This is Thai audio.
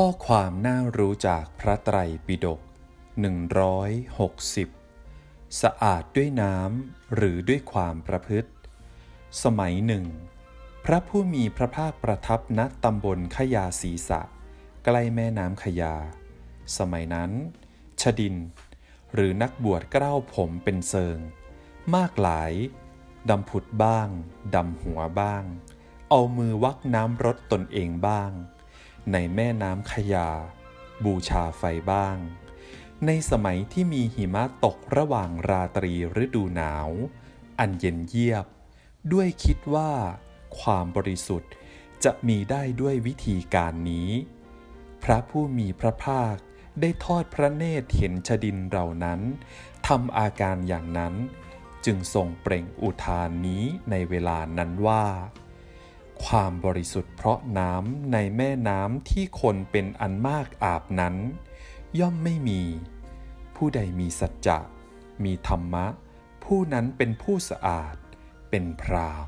ข้อความน่ารู้จากพระไตรปิฎก160 สะอาดด้วยน้ำหรือด้วยความประพฤติ สมัยหนึ่ง พระผู้มีพระภาคประทับณตำบลขยาศีสะ ใกล้แม่น้ำขยา สมัยนั้น ชดิน หรือนักบวชเกล้าผมเป็นเซิง มากหลายดำผุดบ้างดำหัวบ้าง เอามือวักน้ำรดตนเองบ้าง ในแม่น้ำขยา บูชาไฟบ้าง ในสมัยที่มีหิมะตกระหว่างราตรีฤดูหนาว อันเย็นเยียบ ด้วยคิดว่า ความบริสุทธิ์จะมีได้ด้วยวิธีการนี้ พระผู้มีพระภาคได้ทอดพระเนตรเห็นชดินเหล่านั้นทำอาการอย่างนั้น จึงทรงเปล่งอุทานนี้ในเวลานั้นว่า ความบริสุทธิ์เพราะน้ำในแม่น้ำที่คนเป็นอันมากอาบนั้น ย่อมไม่มี ผู้ใดมีสัจจะ มีธรรมะ ผู้นั้นเป็นผู้สะอาด เป็นพราม